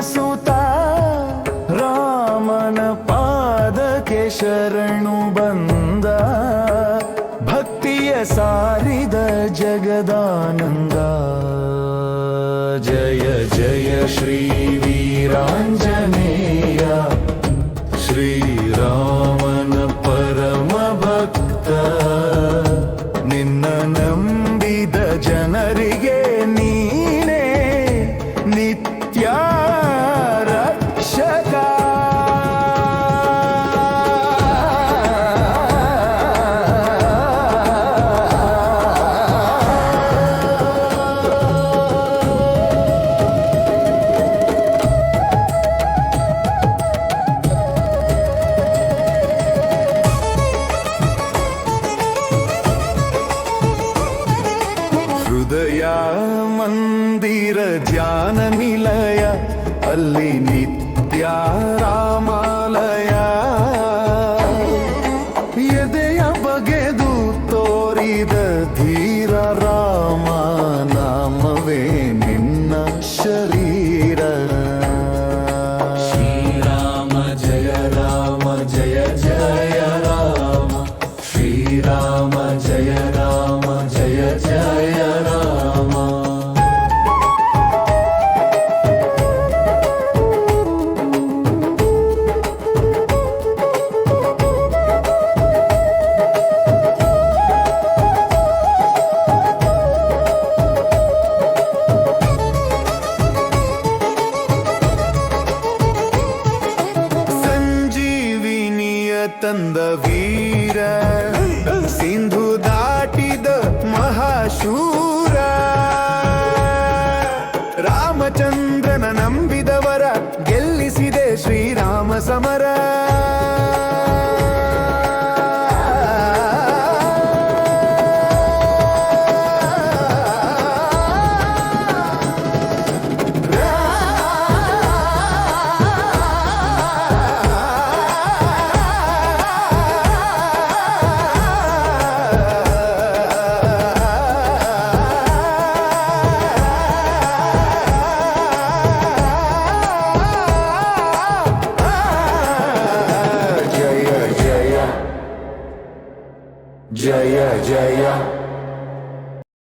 ಸುತ, ರಾಮನ ಪಾದಕ್ಕೆ ಶರಣು ಬಂದ, ಭಕ್ತಿಯ ಸಾರಿದ ಜಗದಾನಂದ. ಜಯ ಜಯ ಶ್ರೀ ವೀರಾಂಜನೇಯ. ಶ್ರೀರಾಮನ ಪರಮ ಭಕ್ತ, ನಿನ್ನ ನಂಬಿದ ಜನರಿಗೆ ಧ್ಯಾನ ನಿಲಯ ಅಲ್ಲಿ ನಿತ್ಯ ತಂದ ವೀರ. ಸಿಂಧು ದಾಟಿದ ಮಹಾಶೂರ. ರಾಮಚಂದ್ರನ ನಂಬಿದವರ ಗೆಲ್ಲಿಸಿದೆ ಶ್ರೀರಾಮ ಸಮರ. ಜಯ ಜಯ ಜಯ ಜಯ